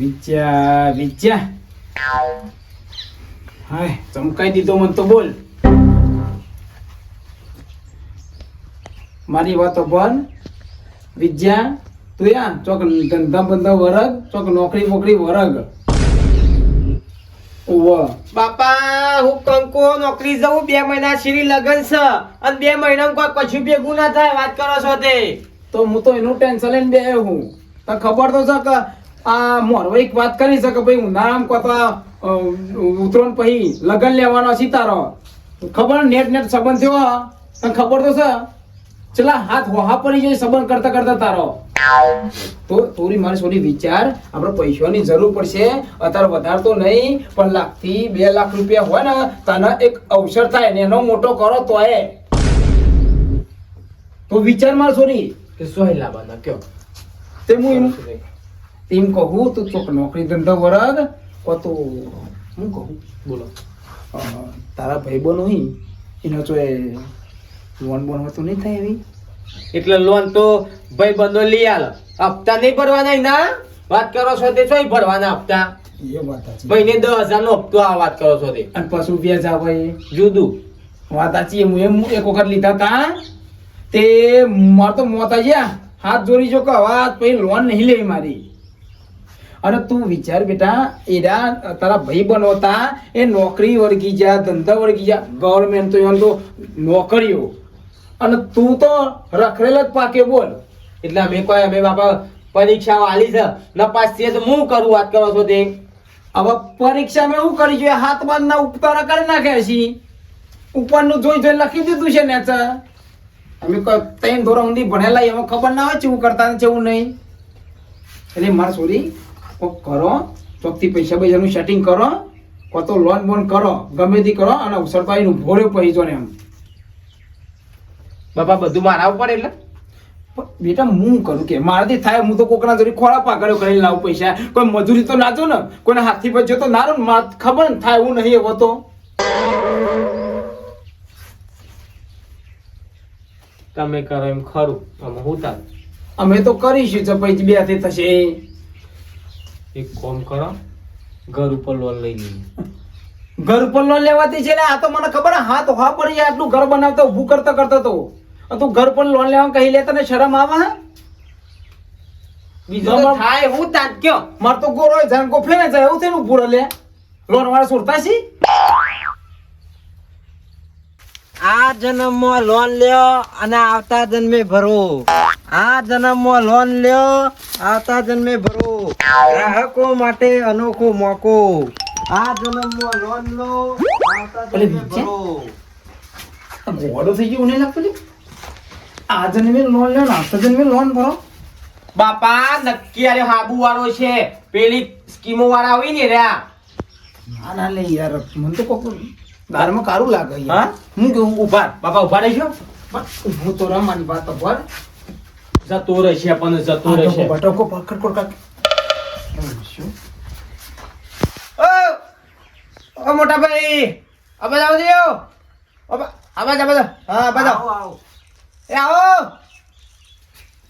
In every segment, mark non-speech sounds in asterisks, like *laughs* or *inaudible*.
વિચ્યા વિચ્યા હાય ચમકાઈ દીધો મને તો બોલ. મારી વાતો પર વિદ્યા તું યા ચોક ધંધા બંધા વરગ ચોક નોકરી બોકરી વરગ. બાપા હું કંકુ નોકરી જવું બે મહિના શ્રી લગન છે. અને બે મહિનામાં કોઈ કશું ભેગું ના થાય વાત કરો છો તે. તો હું તો એનું ટેન્શન લઈને બે હું. તને ખબર તો છે કે આ મોરવાઈ વાત કરી છે કે ભાઈ ઉનાળામાં કોતા ઉતરણ પછી લગન લેવાનો છે તારો ખબર નેટ નેટ સંબંધ થયો? તને ખબર તો છે? ચલા હાથ વહા પડી જાય સંબંધ કરતા કરતા તારો. તો થોડી મારી થોડી વિચાર આપણે પૈસાની જરૂર પડશે. અત્યારે વધારે તો નહીં પણ લાખથી બે લાખ રૂપિયા હોય ને તને એક અવસર થાય ને એનો મોટો કરો તો એ તો વિચાર માર સોરી કે સોહી લાવવાના કયો? તે હું એમ કહું તું ચોક નોકરી ધંધો વરગ કો તો હું કહું? બોલો. તારા ભાઈ ભાઈબંધો હી એનો જો એ લોન બોન હોય તો નહીં થાય એવી? એટલે લોન તો ભાઈ બંધો લઈ આલ. હપ્તા નહીં ભરવાના ના વાત કરો છો તે ચોય ભરવાના હપ્તા. એ વાત મહિને દસ હજાર નો હપ્તો આ વાત કરો છો તે. અને પાછું વ્યાજ આવે. જુદું. વાત સાચી હું એમ એક વખત લીધા હતા તે મારે તો મોત આવી ગયા. હાથ જોડી જો કે વાત પછી લોન નહીં લેવી મારી. અને તું વિચાર બેટા એડા તારા ભાઈ બનોતા એ નોકરી વળગી જા, ધંધા વળગી જા ગવર્મેન્ટ તો એમ તો નોકરીઓ. અને તું તો રખડેલ જ પાકે બોલ. એટલે અમે કોઈ, અમે બાપા પરીક્ષાઓ આલી છે, નપાસ છે તો હું કરું વાત કરો છો તે? હવે પરીક્ષામાં શું કરી જોઈએ? હાથ બાંધના ઉપતારા કરી નાખ્યા છે ઉપરનું જોઈ જોઈ લખી દીધું છે ને અમે કોઈ ત્રણ ધોરણ સુધી ભણેલા એમાં ખબર ના હોય છે હું કરતા છે એવું નહીં. એટલે મારે સોરી કોક કરો ચોકથી પૈસા પૈસાનું સેટિંગ કરો કો તો લોન બોન કરો ગમે તે કરો અને તો આવીને પૈસો ને એમ. બાપા બધું મારા ઉપર એટલે? બેટા હું કરું કે? મારાથી થાય હું તો કોકના જોડી ખોળા પાકડ્યો કરીને લાવું પૈસા. કોઈ મજૂરી તો ના જો ને. કોઈના હાથથી બચ્યો તો ના માર ખબર ને થાય એવું નહીં એવો તો. તમે કરો એમ ખરું. તમે હું અમે તો કરીશું તો પછી બે હાથે થશે. એક કોમ કરો. ઘર ઉપર લોન લઈ લઈએ ઘર ઉપર લોન લેવાતી છે ને આ તો મને ખબર હાથ હા પડી જાય આટલું ઘર બનાવતો ઊભું કરતો કરતો તો. તું ઘર પર લોન લેવા કહી લે તને શરમ આવે હે? બીજો તો થાય હું તાત કયો? માર તો ગોરો જાન ગોફે ને જાય એવું થઈને પૂરો લે. લોન વાળા સુરતા છી? આ જન્મમાં લોન લ્યો અને આવતા જન્મે ભરો. આ જન્મમાં લોન લ્યો આવતા જન્મે ભરો. ગ્રાહકો માટે અનોખો મોકો. આ જન્મમાં લોન લો આવતા અરે જન્મે ભરો. મોડો થઈ ગયું ઉને લાગતું આ જન્મે લોન લ્યો ને આવતા જન્મે લોન ભરો. બાપા નક્કી આરે હાબુ વાળો છે. પેલી સ્કીમો વાળા હોય ને રહ્યા. ના ના લે યાર મને તો કોક દારમાં કારું લાગે હા? હું કે ઊભા? બાપા ઊભા રહેશો હું તો રમવાની વાત તો ભર જતો રહેશે પણ જતો રહેશે બટકો પકડ કોડ કાક ઓ ઓ મોટા ભાઈ અબા જાવ દેયો અબા આબા જા બધા હા આબા આવો, આવો. એ આવો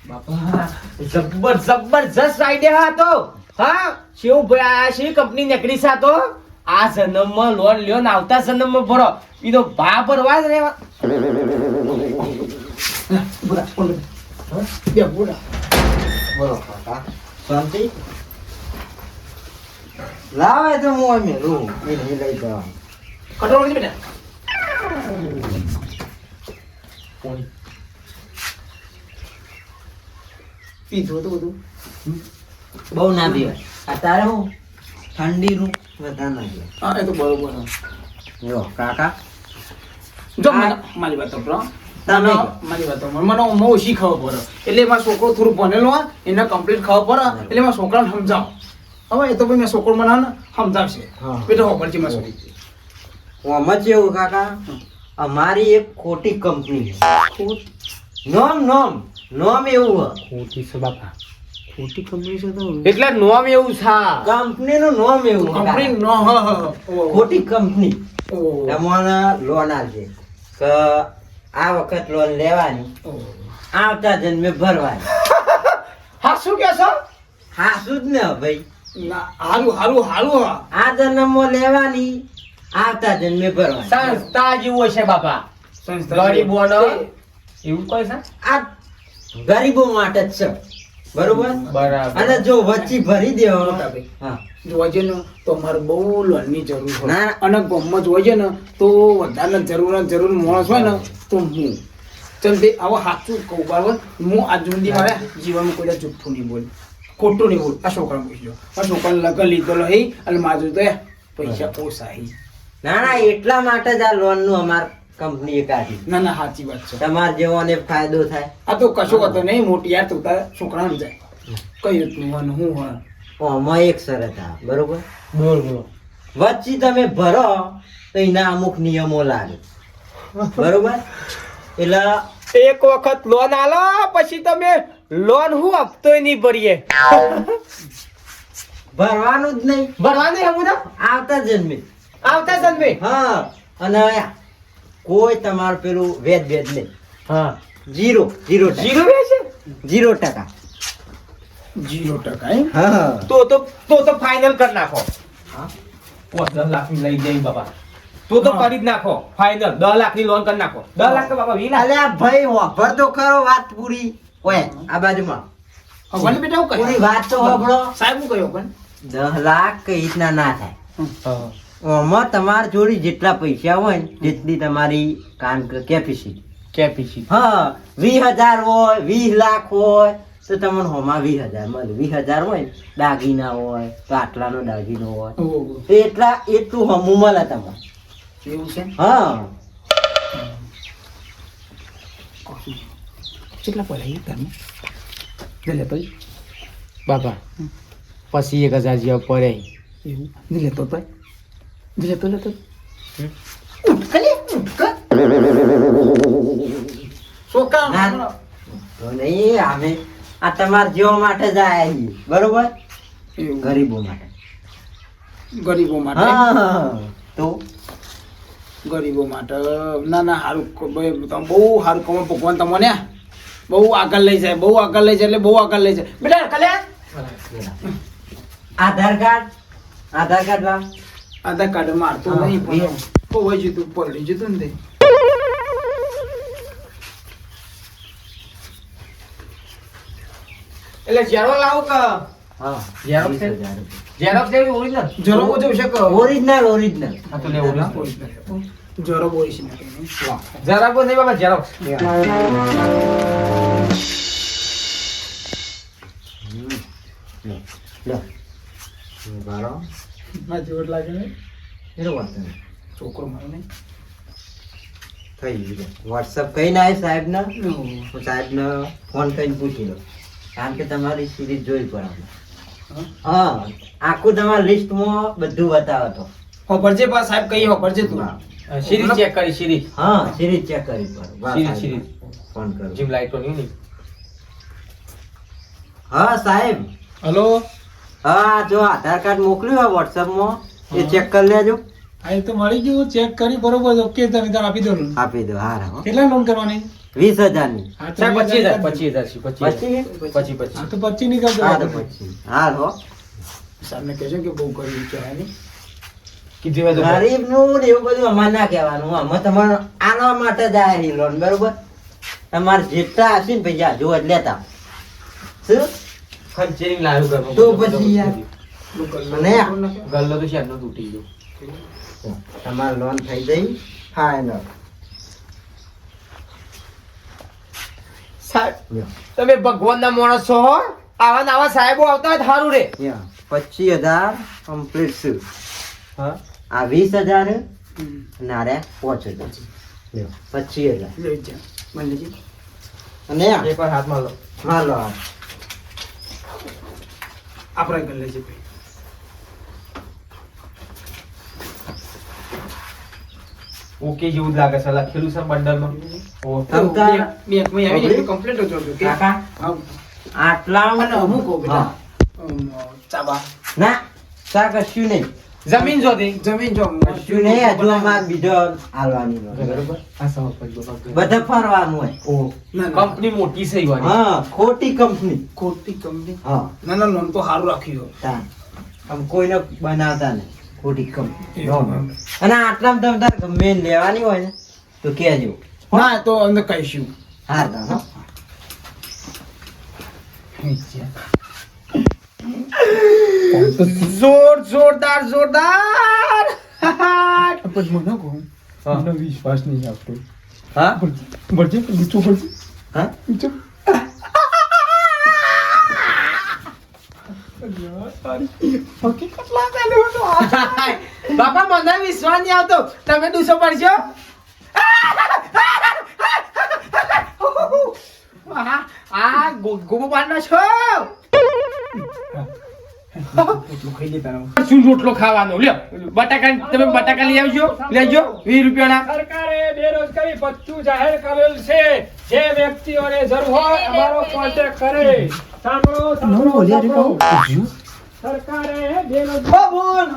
બાપા જબ્બર જબરજસ્ત આઈડિયા હતો હા શિવ ભાઈ આ શી કંપની નીકળી છે આ તો? આ જન્મમાં લોન લ્યો ને આવતા જન્મમાં ભરો. એનો ભા ભરવા જ રહેવા બુરા કોણ બે બુરા બોલો કાકા શાંતિ લાવે તો હું અમે રૂ એ લઈ જવા કટોરો છે બેટા પીધું હતું બધું બહુ ના પીવાય અત્યારે હું ઠંડીનું વધારે ના પીવાય હા એ તો બરોબર જો કાકા જો મારી વાત સાંભળો. તમે મારી વાત મને મને ઓછી ખબર પડે. એટલે મારો છોકરો થોડું ભણેલો હોય એને કમ્પ્લીટ ખબર પડે. એટલે મારા છોકરાને સમજાવો. હવે એ તો ભાઈ મેં છોકરો મને સમજાવશે. હા. બેટા ખબર છે મારી છોકરી આમાં એવું કાકા અમારી એક ખોટી કંપની છે. નોમ નોમ. નોમ એવું હ ખોટી છે બાપા. ખોટી કંપની છે તો? એટલે નોમ એવું છે. કંપનીનું નોમ એવું કંપની નો. ખોટી કંપની. ઓહો. લોન આવશે કે આ વખત લોન લેવાની. આવતા જન્મે ભરવાની. *laughs* હા શું કે છો હા શું જ ને ભાઈ. હારું હારું હારું હા. આ જન્મમાં લેવાની આવતા જન્મે ભરવાની. સંસ્થા જેવો હશે બાપા. સંસ્થા ગરીબોનો એવું કહે છે? આ ગરીબો માટે જ છે. બરોબર? બરાબર. અને જો વચ્ચે ભરી દેવાનો હા. છે ને તો અમારે બહુ લોનની જરૂર હોય. અને ગામમાં હોય છે ને તો વધારે જરૂર જરૂર માણસ હોય ને તો હું. ચલ ભાઈ આવો સાચું કહું બરાબર? હું આ જુંદી મારે જીવનમાં કોઈ જુઠ્ઠું નહીં બોલ. ખોટું નહીં બોલ. આ છોકરા પૂછજો આ છોકરા લગન લીધેલો હે અને માજુ તો પૈસા ઓછા હે ના ના એટલા માટે જ આ લોનનું અમાર કંપનીએ કાઢી ના ના સાચી વાત છે. તમારે જેવોને ફાયદો થાય. આ તો કશો હતો નહીં મોટી યાર તું તારા છોકરાને જાય કઈ તું હું હોય. આમાં એક શરત આવે બરોબર? બોલ બોલો. વચ્ચે તમે ભરો તો એના અમુક નિયમો લાગે. બરોબર? એટલે એક વખત લોન આલો પછી તમે લોન હું હપ્તોય નહીં ભરીએ? ભરવાનું જ નહીં. ભરવાનું હમું તો આવતા જન્મે. આવતા જન્મે? હા અને કોઈ તમારું પેલું વેદ વેદ નહીં. હા. જીરો જીરો જીરો જીરો છે? જીરો ટકા. જીરો ટકા એમ? હા તો તો તો તો ફાઇનલ કરી નાખો. હા? દસ લાખની લઈ જઈ બાબા તો તો કરી જ નાખો. ફાઇનલ દસ લાખની લોન કરી નાખો. દસ લાખ તો બાપા વીસ અલ્યા ભાઈ વાપર તો ખરો વાત પૂરી. ઓય આ બાજુમાં. ભગવાન બેટા હું પૂરી વાત તો સાંભળો સાહેબ હું કહ્યું પણ. દસ લાખ કઈ રીતના ના થાય. આમાં તમારા જોડે જેટલા પૈસા હોય ને જેટલી તમારી કાન કેપેસિટી કેપીસી હા વીસ હજાર હોય વીસ લાખ હોય તો તમને હોમાં વીસ હજાર મળે. વીસ હજાર હોય ને દાગીના હોય તો આટલાનો દાગીનો હોય. તો એટલા એટલું હમું મળે તમને. એવું છે? હા. કેટલા પડાય તમે દિલે ભાઈ બાપા પછી એક હજાર જેવા પડે એવું? દિલે તો ભાઈ દિલે તો લેતો છોકરા ના. તો નહીં અમે આ તમારા જેવા માટે જ આયા છીએ બરોબર? ગરીબો માટે. ગરીબો માટે? હા તો? ગરીબો માટે. ના ના સારું તમે બહુ સારું કમો ભગવાન તમને બહુ આગળ લઈ જાય. બહુ આગળ લઈ જાય એટલે બહુ આગળ લઈ જાય. બેટા Kalyan? Aadhaar card? Aadhaar card Aadhaar card મારતો નહીં હોય જતું પલળી જતું ને એટલે ઝેરો લાવું કે? હા. છે? ઝેરોક્ષ જેવી ઓરિજિનલ જરો બોજો છે કે ઓરિજિનલ ઓરિજિનલ આ તો લેવું ના જરો ઓરિજિનલ છે ને નહીં બાબા ઝેરોક્ષ લો. બારો જોર લાગે ને એનો વાત નહીં. છોકરો મારો નહીં. થઈ ગયું વોટ્સઅપ કઈ ના સાહેબ ને સાહેબ ને ફોન કરીને પૂછી લો. કારણ કે તમારી સિરીઝ જોઈ પણ હા? આખું તમારા લિસ્ટમાં બધું બતાવો તો. હોપરજે બા સાહેબ કઈ હોપરજે તું. સિરીઝ ચેક કરી સિરીઝ હા સિરીઝ ચેક કરી પર સિરીઝ સિરીઝ ફોન કરો જીમ લાઈટો નહીં હા સાહેબ. હેલો? હા જો આધાર કાર્ડ મોકલ્યું હોય વોટ્સઅપમાં એ ચેક કરી લેજો. એ તો મળી ગયું ચેક કરી બરોબર ઓકે તમે તાર આપી દો આપી દો હા હા. કેટલા લોન કરવાની? વીસ હા સાહેબ વીસ પચીસ હજાર હજાર. પચીસ હજાર. પચીસ પચીસ પચીસ પછી પછી પછી હા તો પચીસની કરજો હા તો પછી હા હો. સામે કહેજો કે બહુ ગરીબ છે હા કીધું. ગરીબનું એવું બધું અમારે ના કહેવાનું. અમે તમારે આના માટે જ આયા લોન બરોબર? તમારે જેટલા હશે ને પૈસા જો જ લેતા. શું? લાવ્યું. તો પછી યાર. ગલ્લો તો શેરનો તૂટી ગયો. તમારે લોન થઈ જઈ ફાઇનલ સાહેબ તમે ભગવાનના માણસ છો હો આવા નવા સાહેબો આવતા હોય સારું રે. પચીસ હજાર કમ્પ્લીટ છે. આ વીસ હજાર નારે પોચ હજાર. પચીસ હજાર. અને હાથમાં લો. હા લો આપણે કરી લેજે ભાઈ. ઓકે જેવું જ લાગે છે. લખેલું છે બંડલમાં. કમ્પ્લેટ જ કાકા? આટલા અને અમુક બેટા ચાબા. ના ચા કશું નહીં. જમીન જોતી જમીન જો. કશું નહીં હજુ અમારે બીજો. બરોબર? આ પડી ફરવાનું હોય. ઓ કંપની મોટી છે ઈવાની. હા ખોટી કંપની. ખોટી કંપની? હા. ના ના લોન તો સારું રાખ્યું. આમ કોઈને બનાવતા નહીં. ખોટી કંપની અને આટલામાં તમે તારે ગમે લેવાની હોય ને તો કહેજો. હા. તો અમે કહીશું. હા તો હો. જોર જોરદાર જોરદાર. પણ મને કહું. મને વિશ્વાસ નહીં આવતો. હા? વળજે નીચું ભરજે. હા? નીચું હકીકત લાગે *laughs* બાપા મને વિશ્વાસ નહીં આવતો. તમે દુસો પડશો? આ- આ પાડનો છો? એટલું ખાઈ લેતા શું રોટલો ખાવાનો? લ્યો બટાકા તમે બટાકા લઈ આવજો. લેજો વીસ રૂપિયાના. સરકારે બેરોજગારી ભથ્થું જાહેર કરેલ છે. જે વ્યક્તિઓને જરૂર હોય અમારો કોન્ટેક્ટ કરે. સાંભળો સાંભળો સાંભળો. સરકારે બેરોજગાર બોલ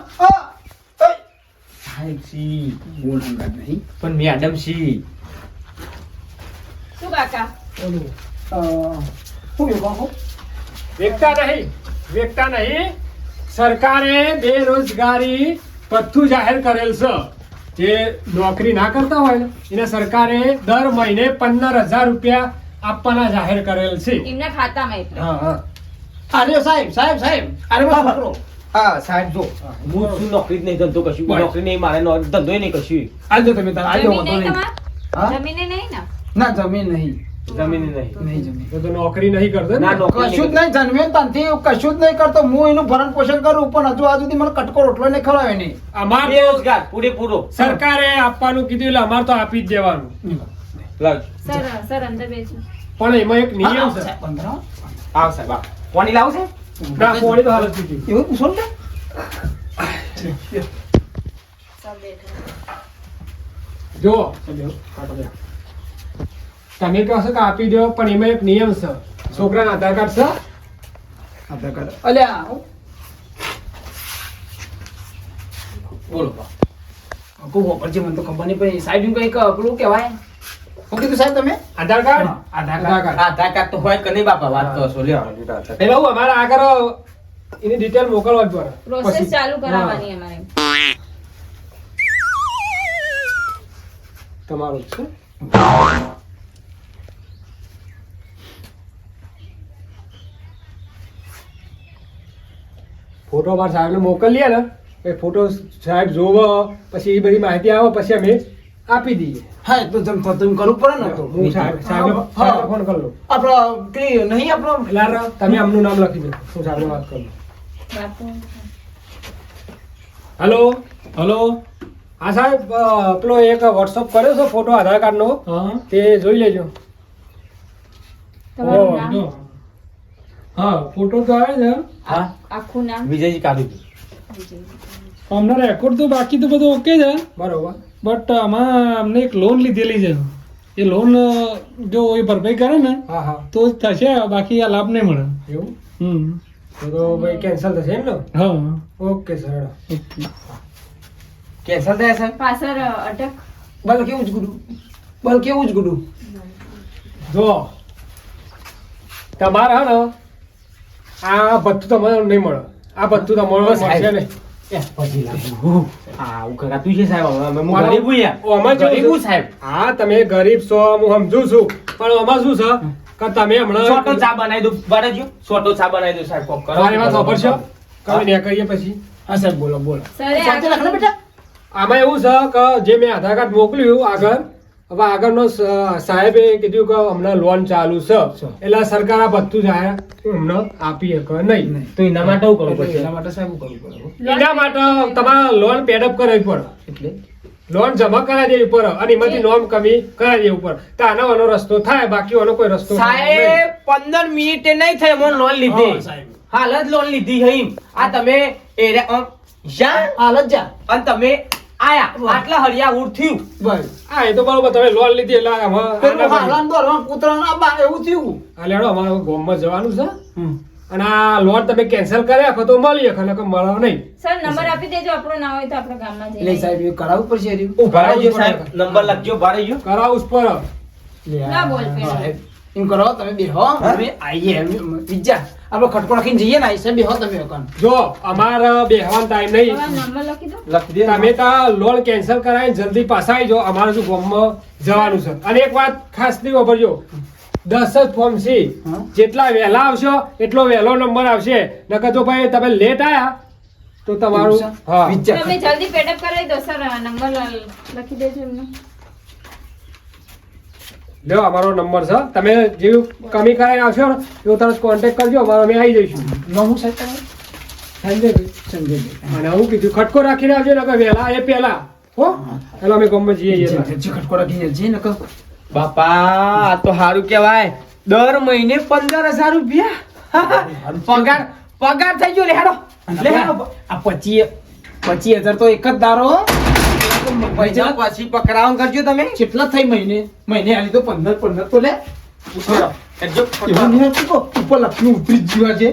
સાહેબ સી બોલ હંગાત નહીં પણ મેડમ સી શું કાકા? ઓલું, શું એ કહો નહીં વેચતા નહીં. સરકારે બેરોજગારી પથ્થું જાહેર કરેલ છે. જે નોકરી ના કરતા હોય ને એને સરકારે દર મહિને પંદર હજાર રૂપિયા આપવાના જાહેર કરેલ છે. એમના ખાતામાં એટલે. હા હા. અરે સાહેબ સાહેબ સાહેબ અરે મારો છોકરો હા સાહેબ જો. હું શું નોકરી જ નહીં ધંધો કશું. નોકરી નહીં મારે ધંધો નહીં કશું. આજો તમે તાર આજો વાંધો નહીં જમીને નહીં ને? ના જમીન નહીં. જમીન નહીં. નહીં જમીન. તો તો નોકરી નહીં કરતો ના? કશું જ નહીં ને કશું જ નહીં કરતો. હું એનું ભરણ પોષણ કરું પણ હજુ આ સુધી મને કટકો રોટલો નહીં ખવડાવે નહીં અમારે બેરોજગાર પૂરેપૂરો. સરકારે આપવાનું કીધું એટલે અમારે તો આપી જ દેવાનું. લાવ. સર સર અંદર બેસો પણ એમાં એક નિયમ છે. આવ સાહેબ આવ કોની લાવશે ના કોની તો હાલત પીધી એવું? પૂછો ને જો તમે કહો છો કે આપી દો પણ એમાં એક નિયમ છે. છોકરાના આધાર કાર્ડ છે? આધાર કાર્ડ. અલ્યા બોલો કોઈ વાપરજે મને તો ખબર નહીં પણ સાહેબ એમ કંઈક પેલું કહેવાય. શું કીધું સાહેબ તમે? Aadhaar card? Aadhaar card. Aadhaar card તો હોય કે નહીં બાપા વાત કરો છો. લ્યો એટલે હું અમારા આગળ એની ડિટેલ મોકલવા જ પડે. પ્રોસેસ ચાલુ કરાવવાની અમારે તમારો છે. ફોટો અમારા સાહેબને મોકલીએ ને એ ફોટો સાહેબ જોવો પછી એ બધી માહિતી આવે પછી અમે આપી દઈએ. હા એ તો જમ થતું કરવું પડે ને તો. હું. સાહેબ ફોન કરી લઉં આપણો કઈ નહીં આપણો લારા તમે આમનું નામ લખી દો. હું સાહેબને વાત કરું. બાપુ. હેલો? હેલો? હા સાહેબ આપણો પેલો એક વોટ્સઅપ કર્યો છે ફોટો આધાર કાર્ડનો. તે જોઈ લેજો. હા ફોટો તો આવે છે. હા. આખું નામ? વિજયજી કાઢી અમને રેકોર્ડ તો બાકી તો બધું ઓકે છે. બરોબર. બટ આમાં અમને એક લોન લીધેલી છે. એ લોન જો એ ભરપાઈ કરે ને તો જ થશે બાકી આ લાભ નહીં મળે. એવું? હમ. તો ભાઈ કેન્સલ થશે એમ ને હા ઓકે સર કેન્સલ થાય સર પાછળ અટક. બલ કેવું જ ગુડું? બલ કેવું જ ગુડું? જો તમારે હે ને આ ભથ્થું તમને નહીં મળે. આ ભથ્થું તમારે મળશે નહીં. હા હું કરાતું છે સાહેબ હવે હું ગરીબ યાર. ઓ, ગરીબ હું સાહેબ. હા તમે ગરીબ છો હું સમજુ છું. પણ આમાં શું છે? કે તમે સોટો હમણાં ચા બનાવી દો બરાજો સોટો ચા બનાવી દો સાહેબ કોક કરો. મારી વાત સાંભળશો? કઈ ને કરીએ પછી. હા સાહેબ બોલો બોલો. સરે શાંતિ બેટા. આમાં એવું છે કે જે મેં આધાર કાર્ડ મોકલ્યું આગળ હવે આગળનો સાહેબે કીધું કે હમણાં લોન ચાલુ છે. એટલે સરકાર આ બધું જાય અમને આપી શકે. નહીં. તો એના માટે શું કરવું પડશે એના માટે સાહેબ શું કરવું પડે એના માટે તમારે લોન પેડઅપ કરાવવી પડે. એટલે? લોન જમા કરાવી દેવી પડે અને એમાંથી નોમ કમી કરાવી દેવી પડે. તો આનો આનો રસ્તો થાય બાકી આનો કોઈ રસ્તો સાહેબ પંદર મિનિટે નહીં થઈ મને લોન લીધી. સાહેબ. હાલ જ લોન લીધી હઈ. આ તમે એરે- અમ, જા હાલ જ જા. અને તમે આયા આટલા હરિયા ઉડ થયું. બસ. આ એ તો બરોબર તમે લોન લીધી એટલે પેલું હાલાન કૂતરાના એવું થયું. હા લેડો અમારે ગોમમાં જવાનું છે. અને આ લોન તમે કેન્સલ કર્યા રાખો તો મળી નકર મળે નહીં. સર નંબર આપી દેજો આપણો ના હોય તો આપણે ગામમાં એટલે જઈએ સાહેબ એ કરાવવું પડશે સાહેબ. નંબર લખજો ઊભા કરાવું પર ના બોલ પેલો. સાહેબ, એમ કરો તમે બેહો. અમે આઈએ આપણે ખટકો લખીને જઈએ ને આઈસે બેહો તમે ઓકન જો અમાર બેહવાનો ટાઈમ નહીં. નંબર લખી દો. લખી દે. તમે તો લોન કેન્સલ કરાવીને જલ્દી પાછા આવી જાઓ. અમારે શું ગામમાં જવાનું છે. અને એક વાત ખાસ નહીં વાપરજો. દસ જ ફોર્મ છે. જેટલા વહેલા આવશો એટલો વહેલો નંબર આવશે. નકર જો ભાઈ તમે લેટ આયા તો તમારું હા. તમે જલ્દી પેટઅપ કરાવી દો સર. નંબર લખી દેજો એમનો. લ્યો અમારો નંબર છે. તમે જેવું કમી કરાવીને આવશો ને એવું તરત કોન્ટેક્ટ કરજો અમારે અમે આવી જઈશું. નવું સાહેબ તમારું? સંજયભાઈ. સંજયભાઈ. અને હું કીધું ખટકો રાખીને આવજો નકર વહેલા એ પહેલા. હો? પેલા અમે ગમે જઈએ છીએ ખટકો રાખીને જઈએ ને બાપા આ તો સારું કહેવાય. દર મહિને પંદર હજાર રૂપિયા. પગાર પગાર થઈ ગયો લેડો હેડો આ પચી પચી હજાર તો એક જ દારો પૈસા પછી પકડાવવાનું કરજો તમે. કેટલા થઈ મહિને? મહિને આલી તો પંદર પંદર તો લે. ઉપર લખ્યું ઉતરી જીવા છે.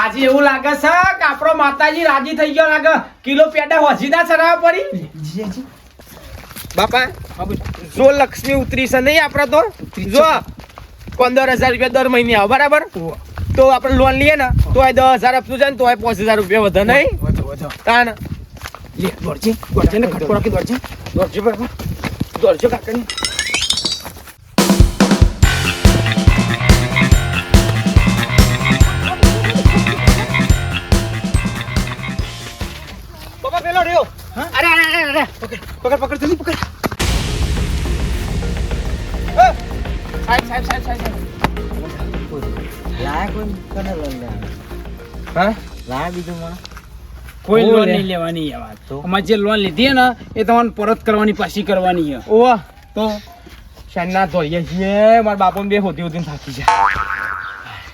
આજે એવું લાગે છે કે આપણો માતાજી રાજી થઈ ગયો લાગે. કિલો પેડા હોજીદા ચડાવવા પડી? બાપા જો લક્ષ્મી ઉતરી છે નહીં આપણે તો? જો પંદર હજાર રૂપિયા દર મહિને આવે બરાબર? તો આપણે લોન લઈએ ને તો દસ હજાર આપતું જાય ને તો પાંચ હજાર રૂપિયા વધે નહીં? તાન લે દોડજે દોડજે ને ખટકો રાખી દોડજે. દોડજે બરાબર દોડજો કાકાની. બાપા પેલો રહ્યો. અરે અરે અરે અરે. પકડ પકડ જલ્દી પકડ. સાહેબ સાહેબ સાહેબ સાહેબ. લાયા કોઈ કને લોન લેવાનું હા? લાયા બીજું મને કોઈ લોન નહીં લેવાની આ વાત. તો? અમારે જે લોન લીધી હે ને એ તમારે પરત કરવાની પાછી કરવાની છે ઓવા. તો? શાનના ધોઈએ છીએ. મારા બાપુ બે હોતી હોતી થાકી જાય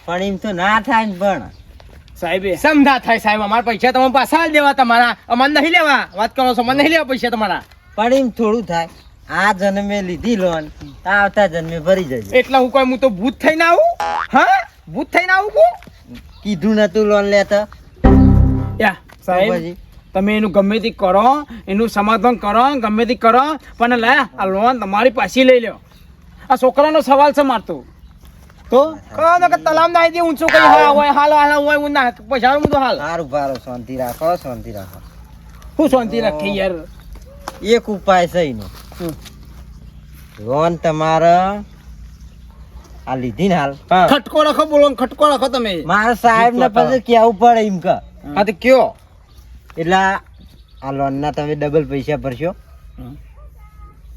પણ એમ તો ના થાય ને પણ. સાહેબ. સમધા થાય સાહેબ? અમારા પૈસા તમે પાછા દેવા તમારા. અમારે નહીં લેવા. વાત કરો છો મને નહીં લેવા પૈસા તમારા. પણ એમ થોડું થાય. આ જન્મે લીધી લોન તો આવતા જન્મે ભરી જજો. એટલે હું કોઈ હું તો ભૂત થઈને આવું? હા? ભૂત થઈને આવું કીધું કીધું નતું લોન લેતા. યા. સાહેબ તમે એનું ગમે તે કરો એનું સમાધાન કરો ગમે તે કરો પણ લે આ લોન તમારી પાછી લઈ લો. આ છોકરાનો સવાલ છે મારતો તો. કહો ને કે તલામ ના દે ઊંચું કઈ હા હોય હાલ હાલ હોય હું ના પૈસા હું તો હાલ. સારું ભારો શાંતિ રાખો શાંતિ રાખો. હું શાંતિ રાખી યાર? એક ઉપાય છે એનો. લોન તમારો આ લીધી ને હાલ. ખટકો રાખો બોલો ખટકો રાખો તમે. મારા સાહેબ ને પછી કેવું પડે એમ કે. હા તો કયો? એટલે આ લોન ના તમે ડબલ પૈસા ભરશો.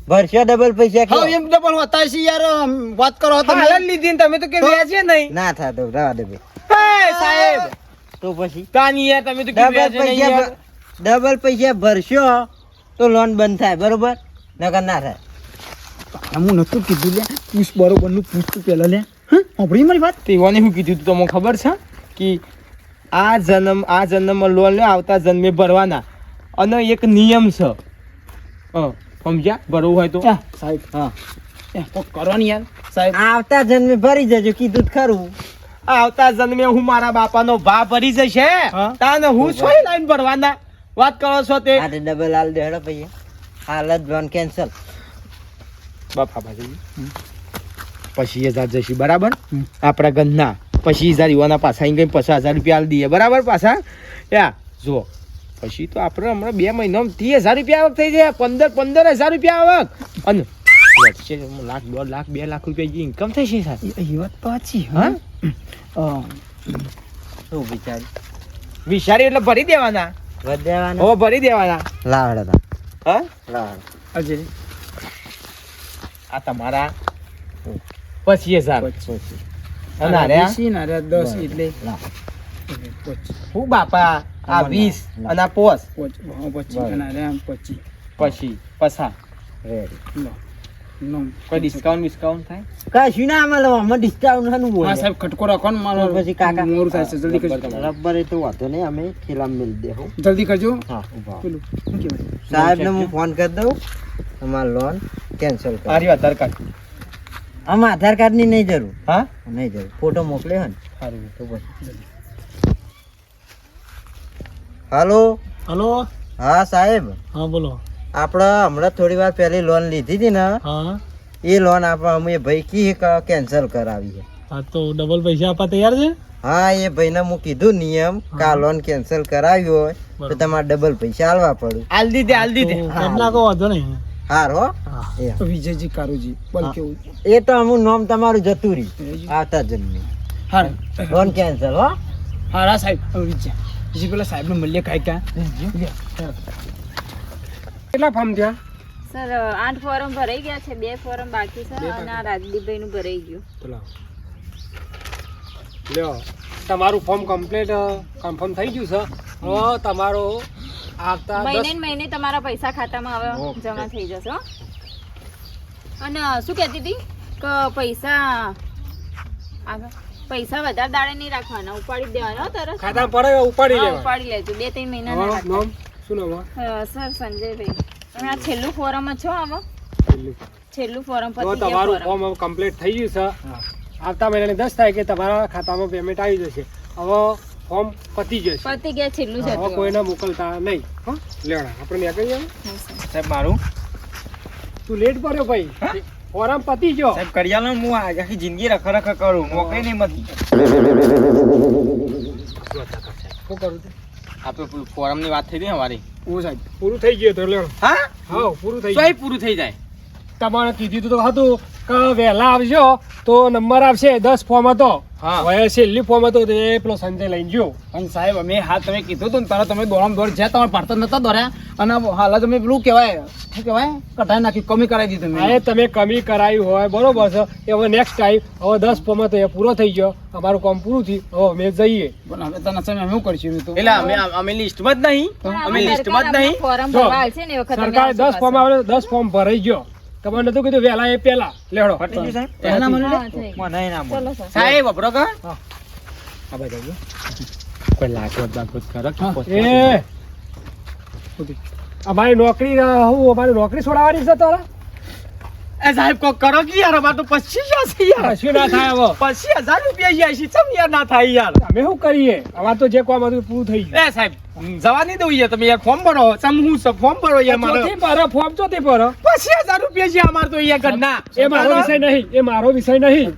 ભરશો ડબલ પૈસા હા એમ ડબલ હોતા છે યાર વાત કરો હાલ તમે જ લીધી ને તમે તો કે વ્યાજે નહીં. ના થા તો રવા દે ભાઈ. હે સાહેબ. તો પછી? કાની યાર તમે તો કે ડબલ નહીં. ડબલ પૈસા ભરશો તો લોન બંધ થાય બરોબર? નકર ના થાય. હું નતું કીધું લે પૂછ બરોબરનું પૂછતું પેલા લે. હા સાંભળી મારી વાત? તેઓને શું કીધું તું તમને ખબર છે? કે આ જન્મ આ જન્મમાં લોન લે આવતા જન્મે ભરવાના. અને એક નિયમ છે. હા સમજ્યા? ભરવું હોય તો? સાહેબ હા. એ તો કરો ને યાર સાહેબ. આવતા જન્મે ભરી જજો કીધું તો ખરું. આવતા જન્મે હું મારા બાપાનો ભા ભરી જશે. હા. તાને હું સોય લાઈન ભરવાના? વાત કરો છો તે? આ ડબલ હાલ દે હેડો પૈસા હાલ જ લોન કેન્સલ બાપા ભાઈ પછી એ જાત જશે બરાબર? આપણા ગંધના પછી હજાર યુવાના પાછા અહીં ગઈ પચાસ હજાર રૂપિયા આલી દઈએ. બરાબર પાછા? યા જુઓ. પછી તો આપણે હમણાં બે મહિનામાં ત્રીસ હજાર રૂપિયા આવક થઈ જાય પંદર પંદર હજાર રૂપિયા આવક. અને વચ્ચે લાખ દોઢ લાખ બે લાખ રૂપિયા ઇન્કમ થશે સાહેબ. એ વાત તો સાચી હા? હા શું વિચારી વિચારી એટલે ભરી દેવાના. હો ભરી દેવાના. લાવડા હા? લાવડા. અજય આ તમારા પચીસ હજાર. પચીસ. દસ એટલે હું બાપા આ વીસ અને આ પોસ. પછી પછા. કોઈ ડિસ્કાઉન્ટ ડિસ્કાઉન્ટ થાય? કશું ના મળે આમાં ડિસ્કાઉન્ટ હનું હા સાહેબ ખટકો રાખો ને મારો. પછી કાકા. મોડું થાય છે જલ્દી કરજો. એ તો વાંધો નહીં અમે ખીલામ મિલ દે જલ્દી કરજો. હા પેલું શું સાહેબ ને હું ફોન કરી દઉં. અમાર લોન કેન્સલ કરો. આર્યો આધાર કાર્ડ આમાં આધાર કાર્ડની નહીં જરૂર. હા? નહીં જરૂર. ફોટો મોકલે હે ને સારું તો બસ. હાલો? હલો? હા સાહેબ. હા બોલો. આપણે હમણાં થોડી વાર પહેલી લોન લીધી હતી ને હા. એ લોન આપણે અમે ભાઈ કી કેન્સલ કરાવી છે. હા તો ડબલ પૈસા આપવા તૈયાર છે? હા એ ભાઈને હું કીધું નિયમ કે આ લોન કેન્સલ કરાવ્યો હોય તો તમારે ડબલ પૈસા આલવા પડે. હાલ દીધે આલ દીધે. તો કરી વાંધો નહીં. હાર હો? હા. એ. વિજયજી કારુજી બોલ કેવું? એ તો હું નામ તમારું જતું રહ્યું આવતા જન્મે હા લોન કેન્સલ હો? હા રા સાહેબ વિજય. વિજય પેલા સાહેબ ને મળીએ કાંઈ કાં કેટલા ફોર્મ થયા? સર આઠ ફોર્મ ભરાઈ ગયા છે. બે ફોર્મ બાકી છે અને આ રાજદીપભાઈ નું ભરાઈ ગયું. લ્યો તમારું ફોર્મ કમ્પ્લીટ કન્ફર્મ થઈ ગયું છે. હવે તમારો આવતા મહિને મહિને તમારા પૈસા ખાતામાં હવે જમા થઈ જશે અને શું કહેતી હતી? કે પૈસા પૈસા વધારે દાડે નહીં રાખવાના ઉપાડી દેવાના તરત. ખાતા પડે ઉપાડી લેવા ઉપાડી લેજો. બે ત્રણ મહિના નામ શું નામ સર સંજયભાઈ. તમે આ છેલ્લું ફોરમ છો આવો. છેલ્લું. ફોરમ પતી તમારું ફોર્મ કમ્પ્લીટ થઈ ગયું છે. આવતા મહિનાની દસ તારીખે તમારા ખાતામાં પેમેન્ટ આવી જશે. હવે ફોર્મ પતી જશે. પતી ગયા છેલ્લું છે હવે કોઈને મોકલતા નહીં. હો લેણા આપણે મેં કરી હા, સાહેબ. મારું? તું લેટ પડ્યો ભાઈ. ફોરમ પતી ગયો. સાહેબ કરિયાલો હું આખી જિંદગી રખ રખ કરું મોકલી નહીં મતી શું કરું છું આપણે ફોરમની વાત થઈ હતી ને અમારી. હું સાહેબ પૂરું થઈ ગયું તો લેવડો હા? હા પૂરું થઈ જાય પૂરું થઈ જાય. તમારે કીધું તો હતું કે વહેલા આવજો તો નંબર આવશે દસ ફોર્મ હતો. હા. હવે છેલ્લી ફોર્મ હતો એ પેલો સંજય લઈને ગયો. અને સાહેબ અમે હા તમે કીધું હતું ને તારા તમે દોડમ દોડ જ્યાં તમારે પડતા નતા દોડ્યા અને હાલ તમે પેલું કહેવાય શું કહેવાય? કટાઈ નાખી કમી કરાવી દીધું હા એ તમે કમી કરાવી હોય બરોબર છે. એ હવે નેક્સ્ટ ટાઈમ હવે દસ ફોર્મ હતો એ પૂરો થઈ ગયો. અમારું કામ પૂરું થયું. હવે અમે જઈએ. પણ હવે તને સમય અમે શું કરશું તો? એટલે અમે અમે લિસ્ટમાં જ નહીં. અમે લિસ્ટમાં જ નહીં. અમે સરકારે દસ ફોર્મ આવે દસ ફોર્મ ભરાઈ ગયો. તમને નતું કીધું વેલા એ પેલા લેડો પટી ગયું સાહેબ? એના મને હા, થઈ ગયું. મને ના મળે. સાહેબ. વપરો કર આ બાજુ કોઈ લાગવત બાગવત કરો એ. અમારી નોકરી હું અમારી નોકરી છોડાવવાની છે તારા? એ સાહેબ કોક કરો કે યાર અમાર તો પચીસ હજાર યાર. શું ના થાય હવે. પચીસ હજાર રૂપિયા યાર છે ચમ યાર ના થાય યાર. અમે શું કરીએ? અમારે તો જે કામ હતું પૂરું થઈ ગયું. એ સાહેબ જવા નહીં દઉં યાર તમે યાર ફોર્મ ભરો. ચમ હું સ- ફોર્મ ભરો યાર મારો. ચોથી પર ફોર્મ ચોથી ભરો. પછી હજાર રૂપિયા છે અમાર તો યાર ઘરના. એ મારો વિષય નહીં એ મારો વિષય નહીં.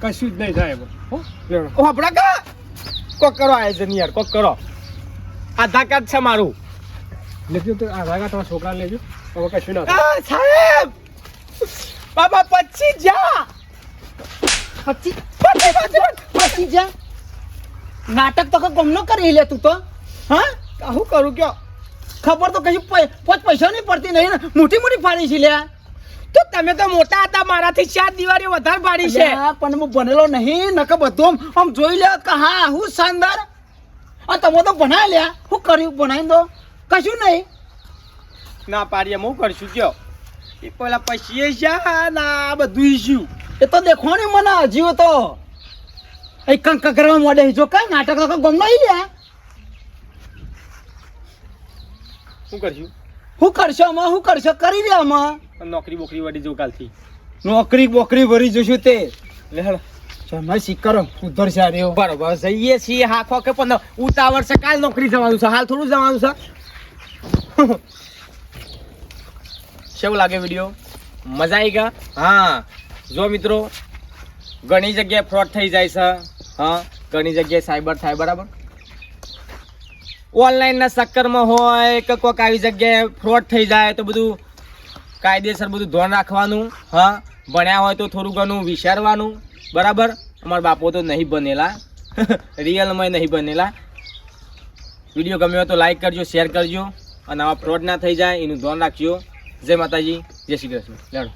કશું જ નહીં થાય. ઓ આપણા કા કોક કરો આયોજન યાર કોક કરો. આધાર કાર્ડ છે મારું. લેજો તો આધાર કાર્ડ તમારા છોકરાને લેજો. હવે કશું ના સાહેબ! બાબા પછી જા પચી પચી પચી પચી જા નાટક તો ગમનો કરી લે તું તો. હા? હું કરું કયો? ખબર તો કઈ પોચ પૈસા નહીં પડતી નહીં મોટી મોટી ફાડી છે લ્યા તો તમે તો મોટા હતા મારાથી ચાર દિવાળી વધારે પાડી છે. પણ હું ભણેલો નહીં નકર બધું આમ- આમ જોઈ લે કે હા હું શાનદાર. આ તમે તો ભણાય લ્યા. શું કર્યું? ભણાવી દો. કશું નહીં. ના પાડીએ હું કરશું કયો? એ પેલા પછી જા ના બધું ઈશ્યુ એ તો દેખો ને મને હજીઓ તો. એ કંક કરવા મોડે જો કઈ નાટક ગમ નહીં લ્યા. શું કરશું? શું કરશો અમે શું કરશો? કરી દે આમાં. નોકરી બોકરી વળી જો કાલથી. નોકરી બોકરી ભરી જશું તે. લે હેડો સમય શીકરો ઉધર છે અરે બરોબર જઈએ છીએ હાખો કે પણ ઉતાવળ છે. કાલ નોકરી જવાનું છે. હાલ થોડું જવાનું છે. કેવું લાગે વીડિયો? મજા આવી ગયા હા. જો મિત્રો ઘણી જગ્યાએ ફ્રોડ થઈ જાય છે. હા ઘણી જગ્યાએ સાયબર થાય બરાબર? ઓનલાઈનના ચક્કરમાં હોય કે કોઈક આવી જગ્યાએ ફ્રોડ થઈ જાય તો બધું કાયદેસર બધું ધોરણ રાખવાનું, હા? ભણ્યા હોય તો થોડું ઘણું વિચારવાનું, બરાબર? અમારા બાપો તો નહીં બનેલા રિયલમાં *laughs* નહીં બનેલા વીડિયો ગમ્યો તો લાઈક કરજો શેર કરજો. અને આવા ફ્રોડ ના થઈ જાય, એનું ધ્યાન રાખજો. જય માતાજી, જય શ્રી કૃષ્ણ. લેડો